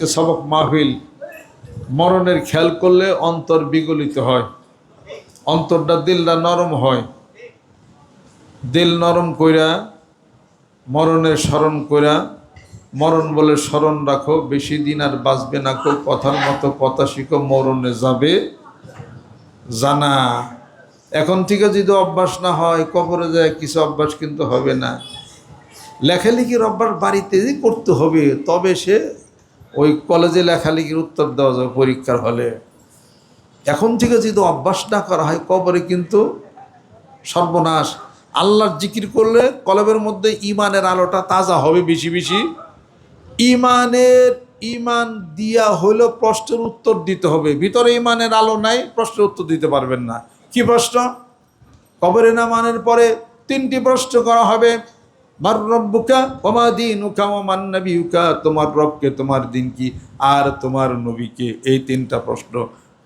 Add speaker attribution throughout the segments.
Speaker 1: আজকে সবক মাহফিল মরণের খেয়াল করলে অন্তর বিগলিত হয়। অন্তরটা দিলটা নরম হয়। দিল নরম কইরা, মরণের স্মরণ কইরা, মরণ বলে স্মরণ রাখো, বেশি দিন আর বাঁচবে না কো কথার মতো কথা শিখো, মরণে যাবে জানা। এখন থেকে যদি অভ্যাস না হয়, কবরে যায়, কিছু অভ্যাস কিন্তু হবে না। লেখালেখির অভ্যাস বাড়িতেই করতে হবে, তবে সে ওই কলেজে লেখালেখির উত্তর দেওয়া যাবে পরীক্ষার হলে। এখন থেকে যদি অভ্যাস না করা হয়, কবরে কিন্তু সর্বনাশ। আল্লাহর জিকির করলে কলবের মধ্যে ইমানের আলোটা তাজা হবে বেশি বেশি। ইমানের, ইমান দিয়া হইল প্রশ্নের উত্তর দিতে হবে। ভিতরে ইমানের আলো নাই, প্রশ্নের উত্তর দিতে পারবেন না। কি প্রশ্ন? কবরে নামানের পরে তিনটি প্রশ্ন করা হবে। মার রব্বুকা, ওমা দিন উকা ওমান নবীকা তোমার রবকে, তোমার দিন কি আর তোমার নবীকে এই তিনটা প্রশ্ন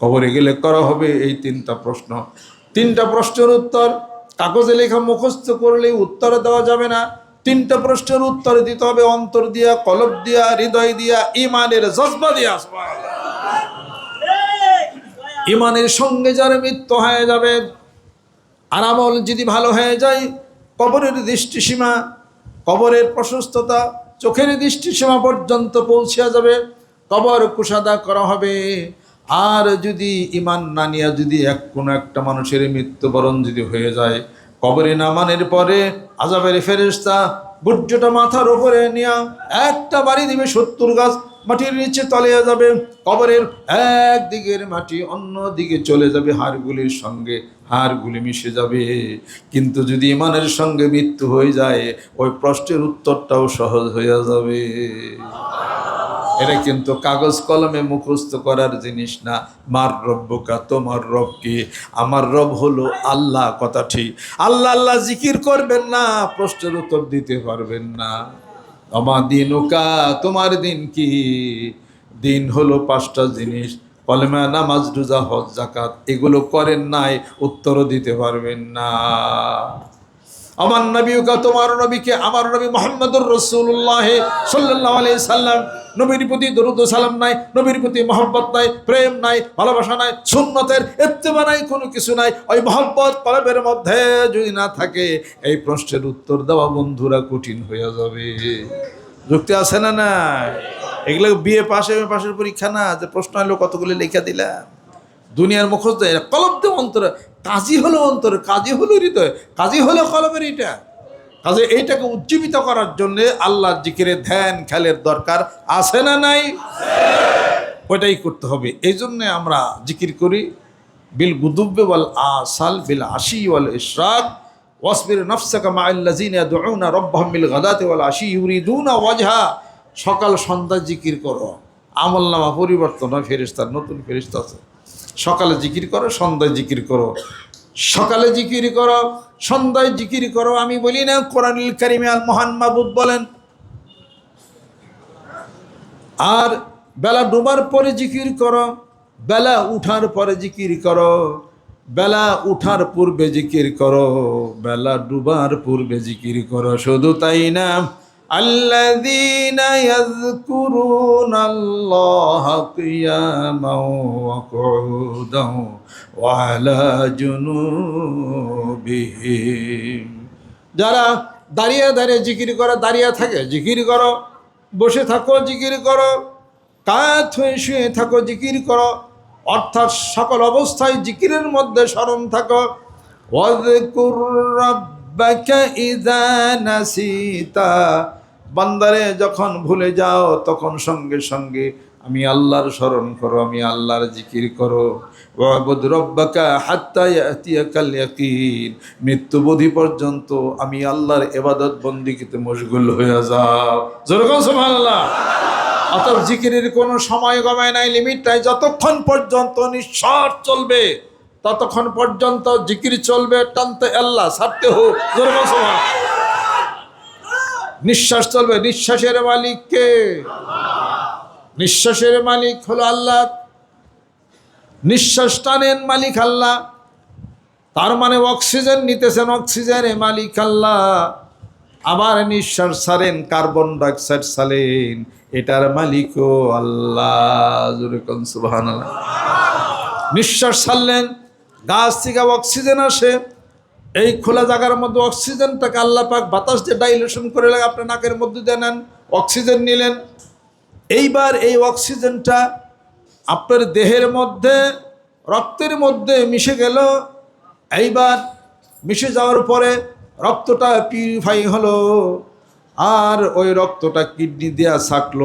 Speaker 1: কবরে গেলে করা হবে, এই তিনটা প্রশ্ন। তিনটা প্রশ্নের উত্তর কাগজে লেখা মুখস্থ করলে উত্তর দেওয়া যাবে না। তিনটা প্রশ্নের উত্তর দিতে হবে, অন্তর দিয়া, কলব দিয়া, হৃদয় দিয়া, ইমানের জজবা দিয়া ইমানের সঙ্গে যার মৃত্যু হয়ে যাবে, আর আমল যদি ভালো হয়ে যায়, কবরের দৃষ্টিসীমা কবরের প্রশস্ততা চোখের দৃষ্টিসীমা পর্যন্ত পৌঁছিয়া যাবে, কবর কুষাদা করা হবে। আর যদি ইমান না নিয়া যদি এক কোনো একটা মানুষের মৃত্যুবরণ যদি হয়ে যায়, কবরে নামানের পরে আজাবের ফেরেস্তা গুর্জটা মাথার ওপরে নিয়া একটা বাড়ি দিবে সত্তর গাছ মাটির নিচে তলিয়ে যাবে, কবরের এক দিকের মাটি অন্য দিকে চলে যাবে, হাড়গুলির সঙ্গে হাড়গুলি মিশে যাবে। কিন্তু যদি ইমানের সঙ্গে মৃত্যু হয়ে যায়, ওই প্রশ্নের উত্তরটাও সহজ হয়ে যাবে। এটা কিন্তু কাগজ কলমে মুখস্থ করার জিনিস না। মার রব্বকা, তোমার রব কি? আমার রব হলো আল্লাহ, কথা ঠিক। আল্লাহ আল্লাহ জিকির করবেন না, প্রশ্নের উত্তর দিতে পারবেন না। আমার দিন ওকা তোমার দিন কি? দিন হলো পাঁচটা জিনিস, কলেমা, নামাজ, রোজা, হজ জাকাত এগুলো করেন নাই উত্তরও দিতে পারবেন না। আমার নবীকা, তোমার নবীকে, আমার নবী মোহাম্মদুর রসুল্লাহ সাল্লাম নবীর প্রতি দরুদ সালাম নাই, নবীর প্রতি মহব্বত নাই, প্রেম নাই, ভালোবাসা নাই, সুন্নতের এত্তেবা নাই, কোনো কিছু নাই। ওই মহব্বত কলবের মধ্যে যদি না থাকে, এই প্রশ্নের উত্তর দেওয়া বন্ধুরা কঠিন হয়ে যাবে। যুক্তি আছে না না এগুলো বিয়ে পাশে পাশের পরীক্ষা না, যে প্রশ্ন হলো কতগুলি লেখা দিলাম। দুনিয়ার মুখস্থ কলব দেব অন্তরে, কাজী হলো অন্তরে, কাজী হলো হৃদয়, কাজী হলো কলমের এইটা কাজে এইটাকে উজ্জীবিত করার জন্য আল্লাহর জিকিরে ধ্যান, খেলের দরকার আছে না নাই? ওইটাই করতে হবে। এই জন্যে আমরা জিকির করি, বিল গুদুব্বে ওয়াল আসাল, বিল আশি ওয়াল ইশরাক, ওয়াসবির নফসাকা মা আল্লাযিনা ইয়াদউনা রাব্বাহুম বিল গাদাতি ওয়াল আশি ইউরিদুনা ওয়াজহা। সকাল সন্ধ্যা জিকির করো। আমলনামা পরিবর্তন হয় ফেরিস্তার নতুন ফেরেশতা আছে। সকালে জিকির করো, সন্ধ্যায় জিকির করো। সকালে জিকির করো সন্ধ্যায় জিকির করো, আমি বলি না, কোরআনুল কারিমে আল মহান মাহবুদ বলেন। আর বেলা ডোবার পরে জিকির করো, বেলা উঠার পরে জিকির করো, বেলা উঠার পূর্বে জিকির করো, বেলা ডুবার পূর্বে জিকির করো, শুধু তাই না الذين يذكرون الله قياما وقعودا وعلى جنوبهم যারা দাঁড়িয়ে দাঁড়িয়ে জিকির করে দাঁড়িয়ে থাকে জিকির করো বসে থাকো জিকির করো কাত হয়ে শুয়ে থাকো জিকির করো অর্থাৎ সকল অবস্থায় জিকিরের মধ্যে স্মরণ থাকো ওয়াযকুর রাব্বাকা ইযা নাসিতা বান্দারে যখন ভুলে যাও, তখন সঙ্গে সঙ্গে আমি আল্লাহর স্মরণ করো, আমি আল্লাহর জিকির করো। ওয়াবুদ রব্বাকা হাত্তা মৃত্যুবোধি পর্যন্ত আমি আল্লাহর এবাদত বন্দিকিতে মশগুল হয়ে যাও। যেরকম সুবহানাল্লাহ। অতএব জিকিরের কোনো সময় গমায় নাই, লিমিট নাই। যতক্ষণ পর্যন্ত নিঃশ্বাস চলবে, ততক্ষণ পর্যন্ত জিকির চলবে, টানতে আল্লাহ ছাড়তে হোক। যেরকম নিঃশ্বাস চলবে, নিঃশ্বাসের মালিক কে নিঃশ্বাসের মালিক হলো আল্লাহ। নিঃশ্বাস টানেন মালিক আল্লাহ। তার মানে অক্সিজেন নিতেছেন অক্সিজেনের মালিক আল্লাহ। আবার নিঃশ্বাস ছাড়েন, কার্বন ডাইঅক্সাইড ছাড়েন। এটার মালিকও আল্লাহ। নিঃশ্বাস ছাড়লেন, গাছ থেকে অক্সিজেন আসে। এই খোলা জায়গার মধ্যে অক্সিজেনটাকে আল্লাহ পাক বাতাস দিয়ে ডাইলেশন করে লাগে আপনার নাকের মধ্যে দিয়ে নেন অক্সিজেন নিলেন। এইবার এই অক্সিজেনটা আপনার দেহের মধ্যে, রক্তের মধ্যে মিশে গেল। এইবার মিশে যাওয়ার পরে রক্তটা পিউরিফাই হলো আর ওই রক্তটা কিডনি দেয়া থাকল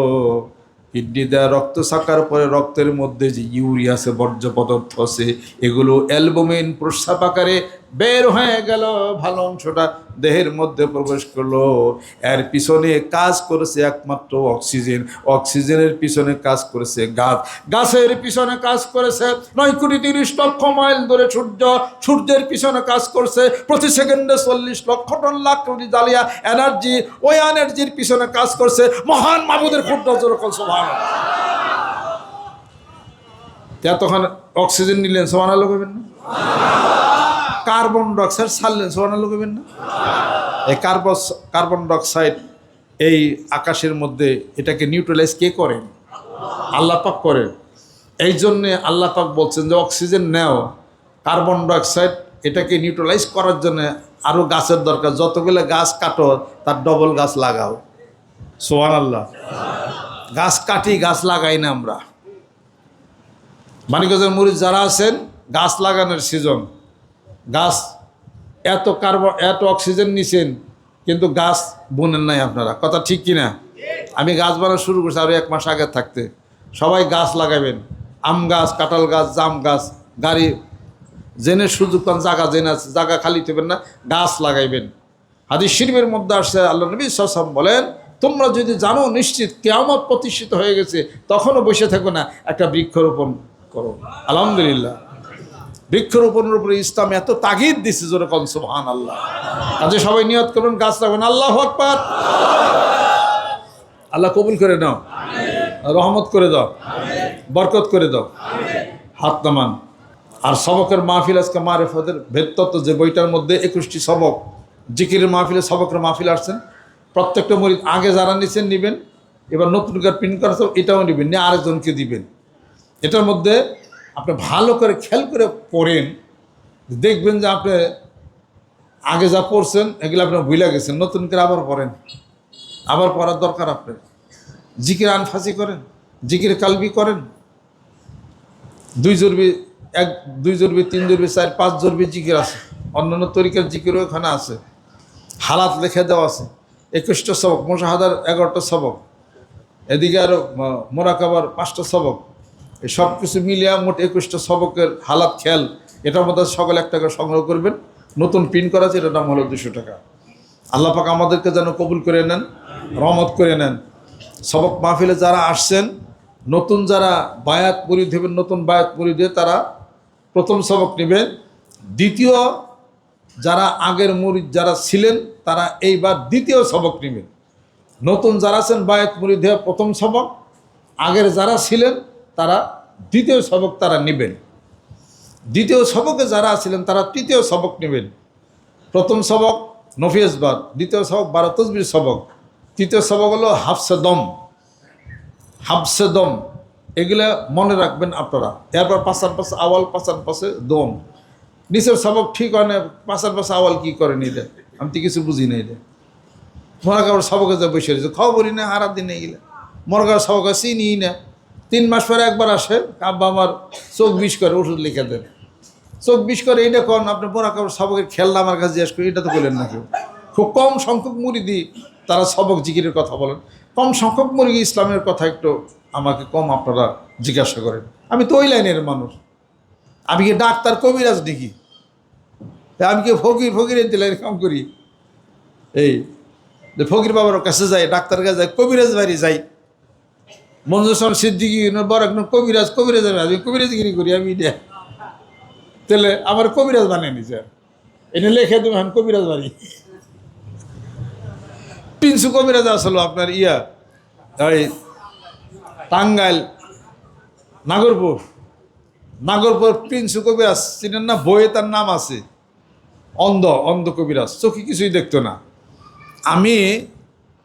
Speaker 1: কিডনি দেওয়া রক্ত থাকার পরে রক্তের মধ্যে যে ইউরিয়া আছে, বর্জ্য পদার্থ আছে, এগুলো অ্যালবুমিন প্রস্রাব আকারে বের হয়ে গেল, ভালো অংশটা দেহের মধ্যে প্রবেশ করল। এর পিছনে কাজ করেছে একমাত্র অক্সিজেন। অক্সিজেনের পিছনে কাজ করেছে গাছ। গাছের পিছনে কাজ করেছে নয় কোটি তিরিশ লক্ষ মাইল ধরে সূর্য। সূর্যের পিছনে কাজ করছে প্রতি সেকেন্ডে চল্লিশ লক্ষ টন লাখ কোটি জালিয়া এনার্জি। ওই এনার্জির পিছনে কাজ করছে মহান মাবুদের ক্ষুদ্র যেরকম সভা তখন অক্সিজেন নিলেন সমান আলো করবেন না? কার্বন ডাইঅক্সাইড ছাড়লে সমান আলো করবেন না? এই কার্বন কার্বন ডাইঅক্সাইড এই আকাশের মধ্যে এটাকে নিউট্রালাইজ কে করেন? আল্লাহ পাক করেন। এই জন্যে আল্লাহ পাক বলছেন যে, অক্সিজেন নেও। কার্বন ডাইঅক্সাইড এটাকে নিউট্রালাইজ করার জন্য আরও গাছের দরকার। যতগুলো গাছ কাটো, তার ডবল গাছ লাগাও। সোহান আল্লাহ গাছ কাটি, গাছ লাগাই না আমরা। মানিকগঞ্জের মরিচ যারা আছেন, গাছ লাগানোর সিজন গাছ এত কার্বন, এত অক্সিজেন নিছেন, কিন্তু গাছ বুনেন নাই আপনারা। কথা ঠিক কি না আমি গাছ বানানো শুরু করছি আরও এক মাস আগে থাকতে। সবাই গাছ লাগাবেন। আম গাছ, কাঁঠাল গাছ, জাম গাছ, গাড়ি জেনে সুযোগ পান, জায়গা জেনে আছে, জায়গা খালি দেবেন না, গাছ লাগাইবেন। হাদিস শিল্পের মধ্যে আসছে আল্লাহ নবী সাম বলেন, তোমরা যদি জানো নিশ্চিত কেয়ামত প্রতিষ্ঠিত হয়ে গেছে, তখনও বসে থাকো না, একটা বৃক্ষরোপণ করো। আলহামদুলিল্লাহ। বৃক্ষরোপণের উপরে ইসলাম এত তাগিদ দিছে জোরে কন সুবহান আল্লাহ কাজে সবাই নিয়ত করবেন গাছ লাগাবেন আল্লাহ আকবার। আল্লাহ কবুল করে নাও। রহমত করে দাও। বরকত করে দাও। হাত নামান। আর সবকের মাহফিল আজকে মারেফতের ভেদতত্ত্ব যে বইটার মধ্যে একুশটি সবক জিকিরের মাহফিলে সবকের মাহফিল আসছেন। প্রত্যেকটা মরিদ আগে যারা নিছেন নেবেন। এবার নতুন করে প্রিন্ট করা এটাও নেবেন নিয়ে আরেকজনকে দিবেন। এটার মধ্যে আপনি ভালো করে খেয়াল করে পড়েন, দেখবেন যে আপনি আগে যা পড়ছেন, এগুলো আপনি ভুলে গেছেন, নতুন করে আবার পড়েন। আবার পড়ার দরকার আপনার। জিকির আনফাসি করেন, জিকির কালবি করেন। দুই জরবি এক, দুই জরবি তিন জরবি চার, পাঁচ জরবি জিকির আছে। অন্যান্য তরিকার জিকিরও এখানে আছে। হালাত লেখে দেওয়া আছে। একুশটা সবক মোশাহাদার এগারোটা সবক। এদিকে আরও মোরাকাবার পাঁচটা সবক। এই সব কিছু মিলিয়ে মোট একুশটা সবকের হালাত খেয়াল। এটার মধ্যে সকলে এক টাকা সংগ্রহ করবেন। নতুন প্রিন্ট করা আছে, এটার দাম হলো দুশো টাকা। আল্লাহ পাক আমাদেরকে যেন কবুল করে নেন, রহমত করে নেন। সবক মাহফিলে যারা আসছেন, নতুন যারা বায়াত পরিধ হবেন নতুন বায়াত পরিধে তারা প্রথম সবক নেবেন। দ্বিতীয়, যারা আগের মুরিদ যারা ছিলেন, তারা এইবার দ্বিতীয় সবক নেবেন। নতুন যারা আছেন বায়াত মুরিদে প্রথম সবক, আগের যারা ছিলেন তারা দ্বিতীয় সবক তারা নেবেন। দ্বিতীয় সবকে যারা ছিলেন তারা তৃতীয় সবক নেবেন। প্রথম সবক নফিয়াসবাদ দ্বিতীয় সবক বারো তসবির সবক, তৃতীয় সবক হলো হাফসে দম। হাফসে দম, এগুলা মনে রাখবেন আপনারা। এরপর পাশার পাশে আওয়াল পাশার পাশে দম। নিচের সবক ঠিক হয় না পাশার পাশে আওয়াল কী করে নিলে আমি তো কিছু বুঝি নাই রে মরাকাবার সবকে যা বসে রয়েছে, খবরই না হারার দিনে গেলে মরগার সবকে চিনি না। তিন মাস পরে একবার আসে আব্বা আমার চোখ বিষ করে ওষুধ লিখে দেন। চোখ বিষ করে এইটা কোন আপনি মরাকাবার সবকের খেলনা আমার কাছে জিজ্ঞেস করি, এটা তো বলেন না কেউ। খুব কম সংখ্যক মুরিদি তারা সবক জিকিরের কথা বলেন। কম সংখ্যক মুরগি ইসলামের কথা একটু আমাকে কম আপনারা জিজ্ঞাসা করেন। আমি তো ওই লাইনের মানুষ। আমি কি ডাক্তার কবিরাজ দেখি আমি কি ফকির ফকির লাইন কাম করি? এই ফকির বাবার কাছে যাই ডাক্তার কাছে যাই, কবিরাজ বাড়ি যাই মঞ্জুসন সিদ্দিকি বড় একজন কবিরাজ কবিরাজ আমি কবিরাজগিরি করি আমি এটা তাহলে আমার কবিরাজ বানিয়ে নিছে। এটা লেখে দেবে এখন কবিরাজ বাড়ি। পিনসু কবিরাজ আসলো আপনার ইয়া ওই টাঙ্গাইল, নাগরপুর। নাগরপুর পিনসু কবিরাজ, চিনেন না? বইয়ে তার নাম আছে। অন্ধ অন্ধ কবিরাজ। চোখে কিছুই দেখতো না। আমি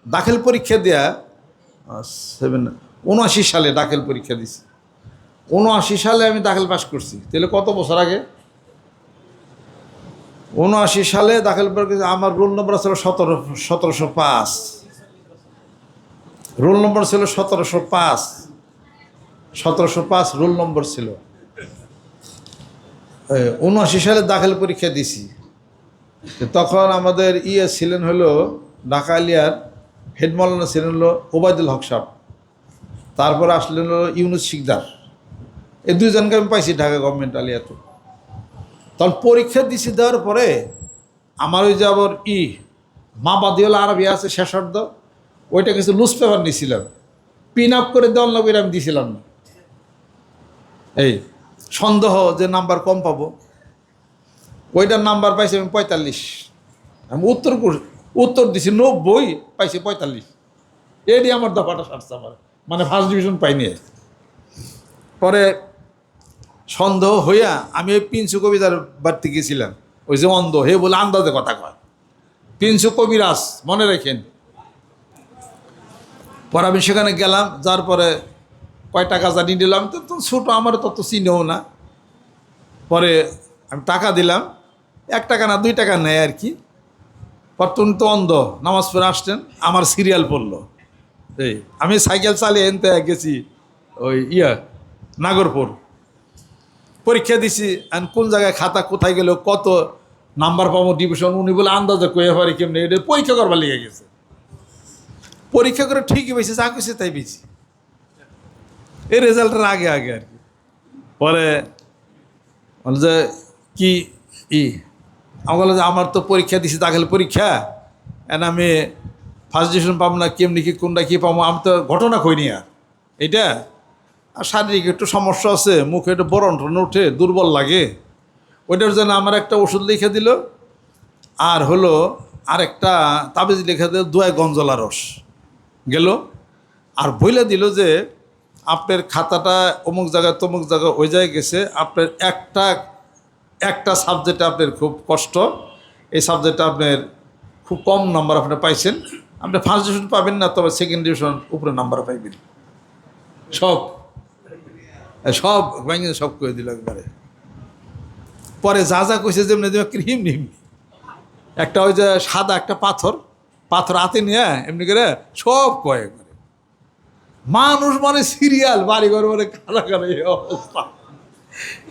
Speaker 1: দাখিল পরীক্ষা দেয়া সেভেন উনআশি সালে দাখিল পরীক্ষা দিছি। উনআশি সালে আমি দাখিল পাস করছি। তাহলে কত বছর আগে? উনআশি সালে দাখিল পরীক্ষা আমার রোল নম্বর ছিল সতেরো সতেরোশো পাঁচ। রোল নম্বর ছিল সতেরোশো পাঁচ। সতেরোশো পাঁচ রোল নম্বর ছিল। উনআশি সালে দাখিল পরীক্ষা দিছি। তখন আমাদের ইয়ে ছিলেন হলো, ঢাকা আলিয়ার হেড ছিলেন হলো ওবায়দুল হক সাহেব। তারপর আসলেন ইউনুস শিকদার। এই দুইজনকে আমি পাইছি ঢাকা গভর্নমেন্ট আলিয়াতে তখন পরীক্ষা দিছি, দেওয়ার পরে আমার ওই যে আবার ই মা বাদিওয়ালা আরবি আছে শেষার্ধ ওইটা কিছু লুজ পেপার নিয়েছিলাম পিন আপ করে দেওয়ার লাগবে আমি দিছিলাম না। এই সন্দেহ যে নাম্বার কম পাবো। ওইটার নাম্বার পাইছি আমি পঁয়তাল্লিশ। আমি উত্তর উত্তর দিছি নব্বই, পাইছি পঁয়তাল্লিশ। এটি আমার দফাটা সারছে আমার। মানে ফার্স্ট ডিভিশন পাইনি। পরে সন্দেহ হইয়া আমি ওই পিনসু কবিতার বাড়তে গেছিলাম। ওই যে অন্ধ, হে বলে আন্দাজে কথা কয়। পিনসু কবিরাজ, মনে রেখেন। পরে আমি সেখানে গেলাম, যার পরে কয় টাকা জানি নিলাম, তো তো ছোটো আমার তত চিনেও না। পরে আমি টাকা দিলাম, এক টাকা না, দুই টাকা নেয় আর কি। পর তো অন্ধ, নামাজ পড়ে আসছেন আমার সিরিয়াল পড়ল। এই। আমি সাইকেল চালিয়ে এনতে গেছি ওই ইয়া, নাগরপুর। পরীক্ষা দিছি আর কোন জায়গায় খাতা কোথায় গেল, কত নাম্বার পাবো ডিভিশন উনি বলে আন্দাজে কয়ে পারি কেমনি, এটা পরীক্ষা করবার লেগে গেছে। পরীক্ষা করে ঠিকই পেয়েছে যা কইছে তাই পেয়েছি এই রেজাল্টের আগে আগে আর কি। পরে বলে যে, কি ই? আমি বললাম যে, আমার তো পরীক্ষা দিছি, দাখিল পরীক্ষা। এন আমি ফার্স্ট ডিভিশন পাবো না, কেমনি কি, কোনটা কী পাবো, আমি তো ঘটনা কইনি আর। এইটা? আর শারীরিক একটু সমস্যা আছে, মুখে একটু বরণ টরণ উঠে দুর্বল লাগে। ওইটার জন্য আমার একটা ওষুধ লিখে দিল। আর হলো আরেকটা তাবিজ লিখে দিল দোয়ায় গঞ্জলা রস। গেল। আর বইলে দিল যে, আপনার খাতাটা অমুক জায়গায় তমুক জায়গায় ওই জায়গায় গেছে, আপনার একটা একটা সাবজেক্টে আপনার খুব কষ্ট। এই সাবজেক্টে আপনার খুব কম নাম্বার আপনি পাইছেন। আপনি ফার্স্ট ডিভিশন পাবেন না, তবে সেকেন্ড ডিভিশন উপরে নাম্বার পাইবেন। সব। সব ভেঙে সব করে দিল একবারে। পরে যা যা কইছে যেমনি যেমন ক্রিম নিম একটা ওই যে সাদা একটা পাথর পাথর হাতে নিয়ে এমনি করে সব কয়ে করে মানুষ মানে সিরিয়াল বাড়ি ঘর মানে এই অবস্থা।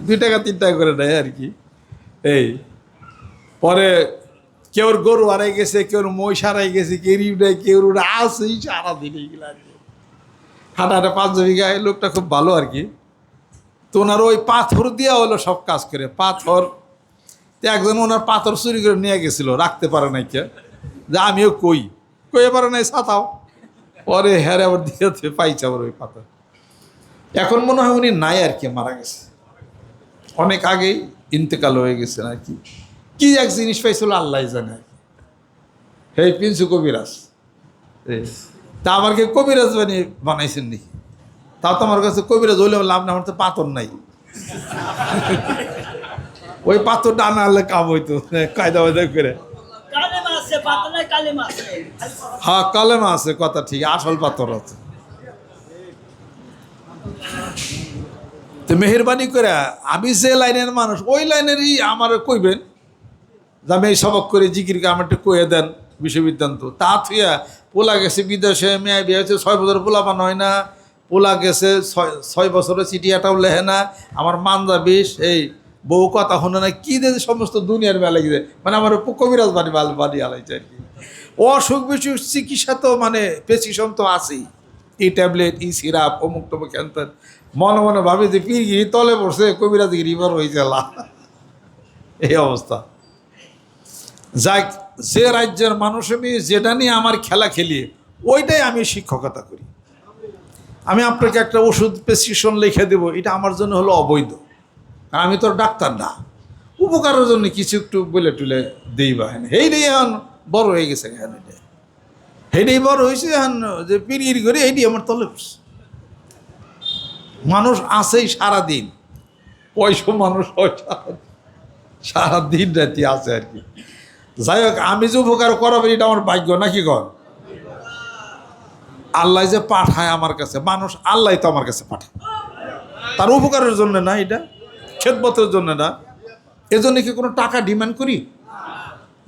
Speaker 1: দুই টাকা, তিন টাকা করে নেয় আর কি। এই, পরে কেউর গরু হারাই গেছে, কেউর মহিষ হারাই গেছে, কেউ নেই কেউ আসেই সারাদিন এইগুলো আর কি হাঁটা পাঁচজনী গায়ে লোকটা খুব ভালো আর কি। তো ওনার ওই পাথর দিয়ে হলো সব কাজ করে। পাথর, তো একজন ওনার পাথর চুরি করে নিয়ে গেছিল, রাখতে পারে নাই কে। যে আমিও কই। কই পারে নাই সাঁতাও পরে হ্যারে আবার দিয়েছে পাইছে আবার ওই পাথর। এখন মনে হয় উনি নাই আর কি, মারা গেছে। অনেক আগেই ইন্তেকাল হয়ে গেছেন আর কি। কি এক জিনিস পাইছিল আল্লাহ জানে। আর কি। হে পিনসু কবিরাজ। তা আমার কি কবিরাজ বানিয়ে বানাইছেন নাকি? তাও তো আমার কাছে কবিরাজ হইলে লাভ না আমার তো পাথর নাই। ওই পাথরটা আনা হলে কাম হইতো কায়দা বায়দা করে। হ্যাঁ কলেমা আছে কথা ঠিক আসল পাথর আছে। তো মেহরবানি করে আমি যে লাইনের মানুষ ওই লাইনেরই আমার কইবেন যে আমি এই সবক করে জিকিরকে আমার একটু কয়ে দেন বিশ্ববিদ্যান্ত। তা থুয়া পোলা গেছে বিদেশে, মেয়ে বিয়ে হয়েছে, ছয় বছর পোলা পান হয় না। পোলা গেছে ছয় ছয় বছরের চিঠিয়াটাও লেহে না। আমার মান্দা বিষ, এই বউ কথা শুনে না, কী দিয়ে সমস্ত দুনিয়ার মেলা গিয়ে মানে আমার কবিরাজ বাড়ি বাল বাড়ি আলাইছে আর কি। অসুখ বিসুখ, চিকিৎসা তো মানে প্রেসক্রিপশন তো আছেই। ই ট্যাবলেট ই সিরাপ অমুক টমুক ক্যান্সার মনে মনে ভাবি যে পীরগিরি তলে পড়ছে, কবিরাজগিরি বড় হয়েছে এই অবস্থা। যাক, যে রাজ্যের মানুষ আমি, যেটা নিয়ে আমার খেলা খেলি, ওইটাই আমি শিক্ষকতা করি। আমি আপনাকে একটা ওষুধ প্রেসক্রিপশন লিখে দেবো, এটা আমার জন্য হলো অবৈধ। আমি তো ডাক্তার না। উপকারের জন্য কিছু একটু বলে টুলে দিই বা হ্যাঁ এইটাই এখন বড় হয়ে গেছে এখন এটা। সেইটাই বড় হয়েছে এখন, যে পিড়ির করে এইটি আমার তলে। মানুষ আছেই সারাদিন। পয়সা মানুষ হয় সারাদিন রাতি আছে আর কি। যাই হোক, আমি যে উপকার করাবো এটা আমার ভাগ্য, নাকি কর আল্লাহ যে পাঠায় আমার কাছে, মানুষ আল্লাহ তো আমার কাছে পাঠায়। তার উপকারের জন্য না এটা, খেদমতের জন্য না। এজন্য কি কোনো টাকা ডিমান্ড করি?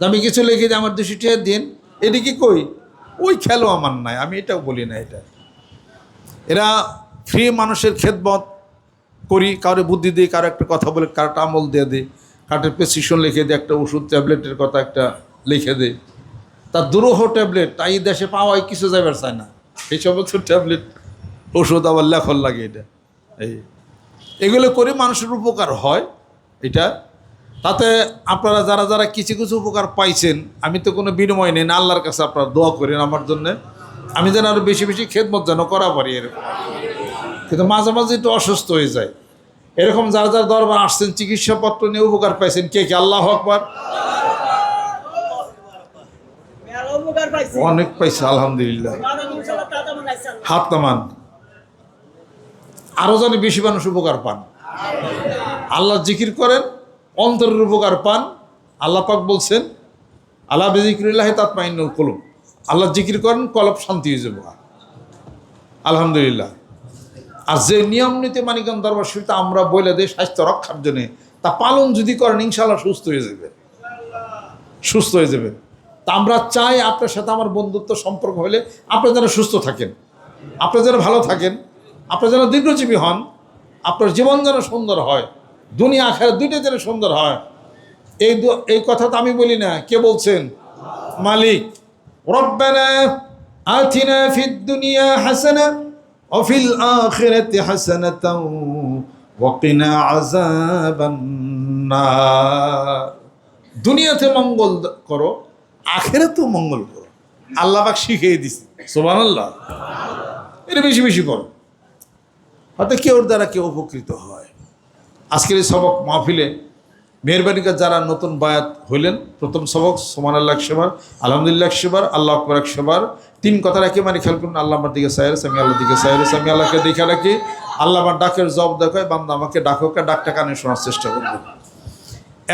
Speaker 1: আমি কিছু লিখে যে আমার দুশো টাকা দিন এদিকে কই? ওই খেলো আমার নাই, আমি এটাও বলি না এটা। এরা ফ্রি মানুষের খেদমত করি, কারও বুদ্ধি দিই, কারও একটা কথা বলে, কারোটা আমল দিয়ে দিই। কারোর প্রেসক্রিপশন লিখে দিই একটা ওষুধ ট্যাবলেটের কথা একটা লিখে দিই তার দুরূহ ট্যাবলেট তাই দেশে পাওয়াই কিছু যাবার চায় না। এই সমস্ত ট্যাবলেট ওষুধ আবার লেখন লাগে এটা। এই, এগুলো করে মানুষের উপকার হয় এটা। তাতে আপনারা যারা যারা কিছু কিছু উপকার পাইছেন, আমি তো কোনো বিনিময় নেই, না আল্লাহর কাছে আপনারা দোয়া করেন আমার জন্য। আমি যেন আরও বেশি বেশি খেদমত যেন করা পারি এরকম। কিন্তু মাঝে মাঝে একটু অসুস্থ হয়ে যায়। এরকম যারা যারা দরবার আসছেন, চিকিৎসাপত্র নিয়ে উপকার পাইছেন কে কে? আল্লাহ আকবার।
Speaker 2: মেলা
Speaker 1: অনেক পাইছে, আলহামদুলিল্লাহ। হাত নামান আরও যেন বেশি মানুষ উপকার পান। আল্লাহ জিকির করেন, অন্তরের উপকার পান। আল্লাহ পাক বলছেন আল্লাহ বেজিকিল্লাহ তাৎমাইনুল কলম আল্লাহ জিকির করেন, কলব শান্তি হয়ে যাব। আলহামদুলিল্লাহ। আর যে নিয়ম নীতি মানিকম দরবার শরীরটা আমরা বলে দিই স্বাস্থ্য রক্ষার জন্য। তা পালন যদি করেন ইনশাল্লাহ সুস্থ হয়ে যাবে। সুস্থ হয়ে যাবে। তা আমরা চাই আপনার সাথে আমার বন্ধুত্ব সম্পর্ক হলে আপনি যেন সুস্থ থাকেন। আপনার যেন ভালো থাকেন। আপনার যেন দীর্ঘজীবী হন। আপনার জীবন যেন সুন্দর হয়। দুনিয়া আখের দুইটা যেন সুন্দর হয়। এই এই কথা তো আমি বলি না। কে বলছেন? মালিক। রব্বানা আতিনা ফিদ দুনিয়া হাসানা অফিল আখিরাতি হাসানাতাও ওয়াকিনা আযাবান্নার। দুনিয়াতে মঙ্গল করো, আখেরাতেও মঙ্গল করো। আল্লাহ পাক শিখিয়ে দিছে, সুবহানাল্লাহ। এটা বেশি বেশি করো। হয়তো কেউর দ্বারা কেউ উপকৃত হয়। আজকের এই সবক মাহফিলে মেহরবানিকা যারা নতুন বায়াত হইলেন, প্রথম সবক সোমান আল্লাহ সেবার, আলহামদুলিল্লাহ সেবার, আল্লাহ আকবর একশোবার তিন কথা রাখি মানে খেয়াল করুন, আল্লাহ আমার দিকে সাইরে আমি আল্লাহ দিকে সাইরে আমি আল্লাহকে দেখে রাখি, আল্লাহ আমার ডাকের জব দেখায় বান্দা আমাকে ডাককে ডাকটা কানে শোনার চেষ্টা করবেন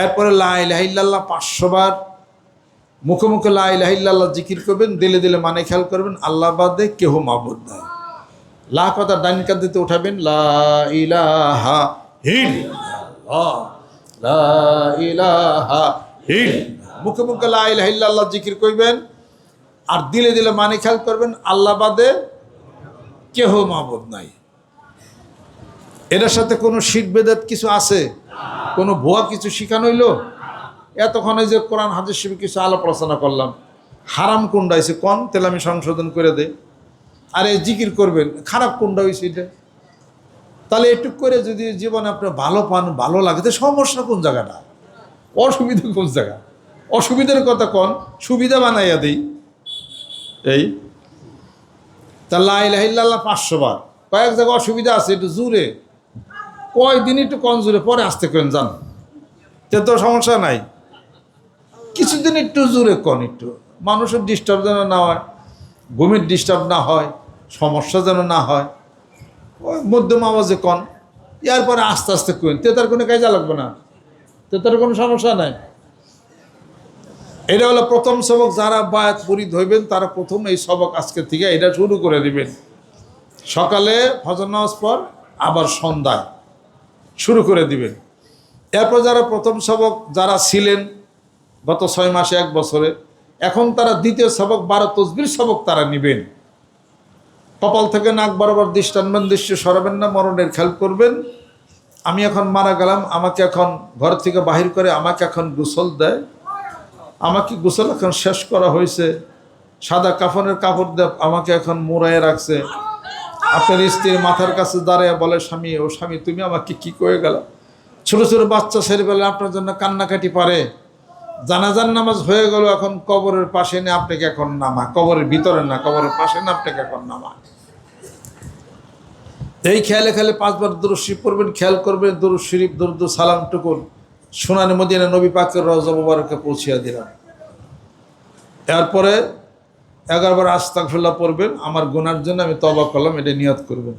Speaker 1: এরপরে লাইলাহিল্লাহ পাঁচশোবার মুখে মুখে লাইলাহিল্লাহ জিকির করবেন, দিলে দিলে মানে খেয়াল করবেন আল্লাহ বাদে কেহ মাবুদ নাই। লা কথা ডাইন কান্দিতে উঠাবেন, লা ইলাহা ইল্লাল্লাহ, লা ইলাহা ইল্লাল্লাহ। মুখে মুখে লা ইলাহা ইল্লাল্লাহ জিকির করবেন আর দিলে দিলে মানে খেয়াল করবেন, আল্লাহ বাদে কেহ মাবুদ নাই। এটার সাথে কোনো শিখ বেদাত কিছু আছে? কোনো ভুয়া কিছু শিখানো হইল? এতক্ষণ যে কোরআন, হাদিস শিবে কিছু আলাপ আলোচনা করলাম, হারাম কোনটা হয়েছে কন? তাহলে আমি সংশোধন করে দেই। আর এই জিকির করবেন, খারাপ কোনটা হয়েছে এটা। তাহলে একটু করে যদি জীবনে আপনার ভালো পান, ভালো লাগে তো সমস্যা কোন জায়গাটা? অসুবিধা কোন জায়গা? অসুবিধার কথা কন? সুবিধা বানাইয়া দিই। এই? তা লাইলাহিল্লাহ পাঁচশো বার। কয়েক জায়গায় অসুবিধা আছে, একটু জুড়ে কয়দিন একটু কম জুড়ে পরে আসতে করেন জান তে তো সমস্যা নাই। কিছুদিন একটু জোরে কন একটু। মানুষের ডিস্টার্ব যেন না হয়, ঘুমের ডিস্টার্ব না হয়, সমস্যা যেন না হয়, ওই মধ্যম আওয়াজে কন। ইয়ার পরে আস্তে আস্তে করেন। তে তার কোনো কাজে লাগবে না। তে তার কোনো সমস্যা নাই। এটা হলো প্রথম সবক যারা বায়াত পরিত হইবেন তারা প্রথম এই সবক আজকে থেকে এটা শুরু করে দিবেন। সকালে ফজর নামাজ পর আবার সন্ধ্যায় শুরু করে দিবেন। এরপর যারা প্রথম সবক যারা ছিলেন গত ছয় মাসে এক বছরে, এখন তারা দ্বিতীয় সবক বারো তসবির সবক তারা নেবেন। কপাল থেকে নাক বরাবর দৃষ্টানবেন দৃশ্য সরাবেন না, মরণের খেয়াল করবেন। আমি এখন মারা গেলাম, আমাকে এখন ঘর থেকে বাহির করে আমাকে এখন গোসল দেয়। আমাকে গোসল এখন শেষ করা হয়েছে। সাদা কাফনের কাপড় দেব আমাকে এখন মোড়ায় রাখছে। আপনার স্ত্রীর মাথার কাছে দাঁড়িয়ে বলে, স্বামী, ও স্বামী, তুমি আমাকে কি করে গেল? ছোট ছোট বাচ্চা ছেলেবেলা আপনার জন্য কান্নাকাটি পারে। জানাজান নামাজ হয়ে গেল, এখন কবরের পাশে নিয়ে আপনাকে এখন নামা। কবরের ভিতরে না, কবরের পাশে না, আপনাকে এখন নামা। এই খেয়ালে খেলে পাঁচবার শরীফ পড়বেন, খেয়াল করবেন, দরুদ শরীফ, দরুদ সালাম টুকুন। সোনানি মদিনা নবী পাকের রজা মুবারকে পৌঁছিয়া দিলাম। এরপরে এগারোবার আস্তাকফুল্লাহ পড়বেন, আমার গুনার জন্য আমি তবা করলাম, এটা নিয়ত করবেন।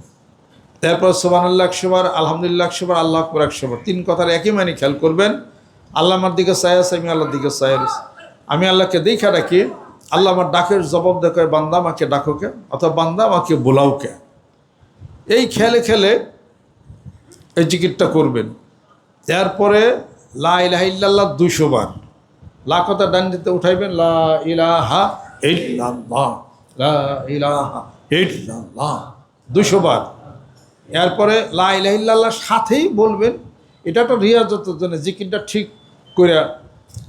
Speaker 1: তারপর সোবান আল্লাহ একশোবার আলহামদুলিল্লাহ একশোবার আল্লাহ আকবর একশোবার তিন কথার একই মানে খেয়াল করবেন, আল্লাহ আমার দিকে চায়াস আমি আল্লাহর দিকে সায়াস আমি আল্লাহকে দেখা ডাকি, আল্লাহ আমার ডাকের জবাব দেখে বান্দা আমাকে ডাকোকে অথবা বান্দা আমাকে বোলাওকে এই খেলে খেলে এই জিকিরটা করবেন। এরপরে লা ইল্লাল্লাহ দুশো বার। লা কথা ডান দিতে উঠাইবেন, লা ইলাহা লা দুশো বার। এরপরে লা সাথেই বলবেন, এটা একটা রিয়াজতের জন্য, জিকিরটা ঠিক করে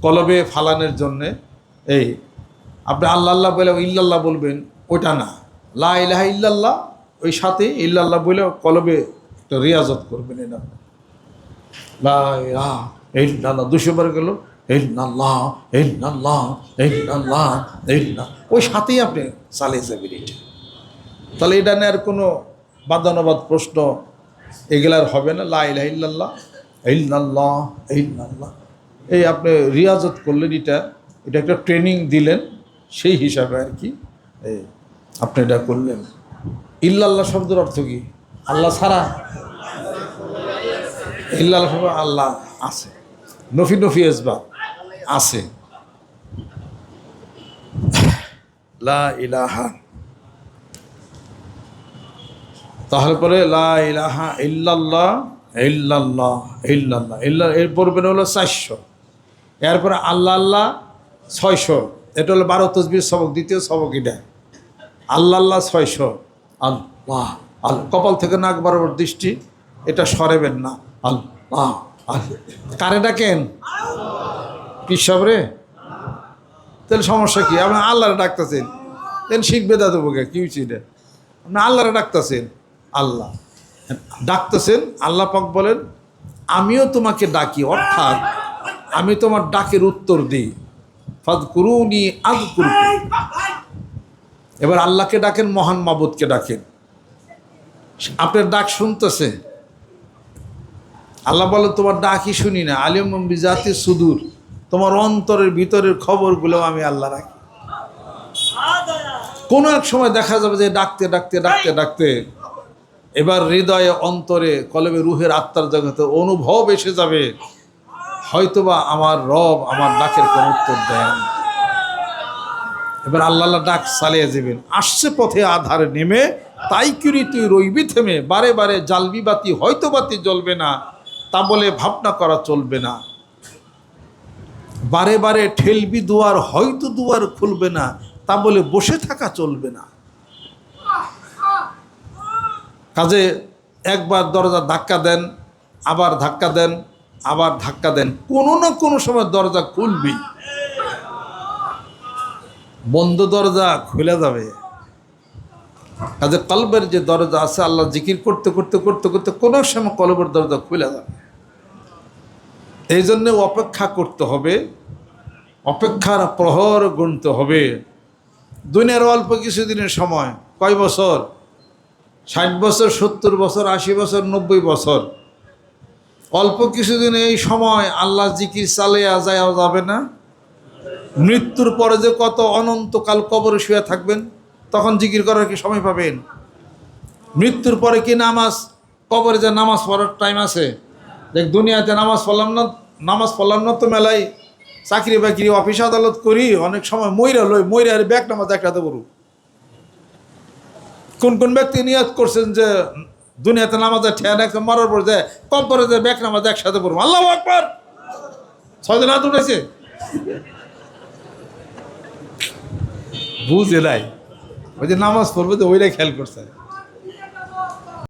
Speaker 1: কলবে ফালানের জন্যে। এই, আপনি আল্লাহ আল্লাহ বলে ইল্লাল্লাহ বলবেন ওটা না। লা ইলাহা ইল্লাল্লাহ, ওই সাথে ইল্লাল্লাহ বলে কলবে একটা রিয়াজত করবেন এটা লা ইল্লাল্লাহ দুশো বার গেল ইল্লাল্লাহ ইল্লাল্লাহ ইল্লাল্লাহ ইল্লাহ ওই সাথেই আপনি চালিয়ে যাবেন এটা তাহলে এটা নিয়ে আর কোনো বাদানুবাদ প্রশ্ন এগুলার হবে না। লা ইলাহা ইল্লাল্লাহ ইল্লাল্লাহ ইল্লাল্লাহ এই আপনি রিয়াজত করলেন এটা এটা একটা ট্রেনিং দিলেন, সেই হিসাবে আর কি, এই আপনি এটা করলেন। ইল্লাল্লাহ শব্দের অর্থ কি? আল্লাহ ছাড়া? ইল্লাল্লাহ আল্লাহ আছে। নফি নফি এসবা আছে। লা ইলাহা। তাহলে পরে লা ইলাহা ইল্লাল্লাহ ইল্লাল্লাহ ইল্লাল্লাহ। ইল্লা, এর হলো চারশো। এরপরে আল্লাহ আল্লাহ ছয়শো। এটা হলো বারো তসবির সবক, দ্বিতীয় সবক এটা। আল্লাহ আল্লাহ ছয়শো। আল্লাহ আল কপাল থেকে নাক বরাবর দৃষ্টি, এটা সরেবেন না। আল্লাহ। আল কারে ডাকেন? পিসাব রে। তাহলে সমস্যা কি? আপনি আল্লাহরে ডাকতেছেন। তাহলে শিখবে দাদু বোকে কি এটা? আপনি আল্লাহরে ডাকতেছেন, আল্লাহ। ডাকতেছেন, আল্লাহ পাক বলেন, আমিও তোমাকে ডাকি। অর্থাৎ, আমি তোমার ডাকের উত্তর দিই। ফাদ কুরুনি আদ এবার আল্লাহকে ডাকেন, মহান মাবুদকে ডাকেন। আপনার ডাক শুনতেছে। আল্লাহ বলে, তোমার ডাকই শুনি না। আলিম জাতি সুদূর। তোমার অন্তরের ভিতরের খবরগুলো আমি আল্লাহ রাখি। কোনো এক সময় দেখা যাবে যে ডাকতে ডাকতে ডাকতে ডাকতে এবার হৃদয়ে, অন্তরে কলমে রুহের আত্মার জগতে অনুভব এসে যাবে। হয়তোবা আমার রব আমার ডাকের কোন উত্তর দেন এবার আল্লাহ ডাক চালিয়ে যাবেন। আসছে পথে আধার নেমে তাই কিরি তুই রইবি থেমে, বারে বারে জালবি বাতি হয়তো বাতি জ্বলবে না। তা বলে ভাবনা করা চলবে না। বারে বারে ঠেলবি দুয়ার, হয়তো দুয়ার খুলবে না, তা বলে বসে থাকা চলবে না। কাজে একবার দরজা ধাক্কা দেন, আবার ধাক্কা দেন, আবার ধাক্কা দেন, কোনো না কোনো সময় দরজা খুলবি। বন্ধ দরজা খুলে যাবে। কাজে কলবের যে দরজা আছে, আল্লাহ জিকির করতে করতে করতে করতে কোনো সময় কলবের দরজা খুলে যাবে। এই জন্যে অপেক্ষা করতে হবে, অপেক্ষার প্রহর গুনতে হবে। দুনিয়ার অল্প কিছুদিনের সময়, কয় বছর? ষাট বছর, সত্তর বছর, আশি বছর, নব্বই বছর। অল্প কিছুদিন এই সময় আল্লাহ জিকির চালিয়ে যায় যাবে না? মৃত্যুর পরে যে কত অনন্তকাল কবরে শুয়ে থাকবেন? তখন জিকির করার কি সময় পাবেন? মৃত্যুর পরে কি নামাজ? কবরে যে নামাজ পড়ার টাইম আছে? দেখ, দুনিয়াতে নামাজ পড়লাম না, নামাজ পড়লাম না তো মেলায় চাকরি বাকরি, অফিস আদালত করি, অনেক সময় ময়রা লই ময়রা আর ব্যাগ নামাজ একসাথে পড়ু কোন কোন ব্যক্তি নিয়ত করছেন যে দুনিয়াতে নামাজে ঠেয়া না মরার পর যে কম পরে যে ব্যাগ নামাজ একসাথে পড়ব। আল্লাহ আকবর! ছয়জন হাত উঠেছে বুঝে নাই। ওই যে নামাজ পড়বে তো ওইটাই খেয়াল করছে।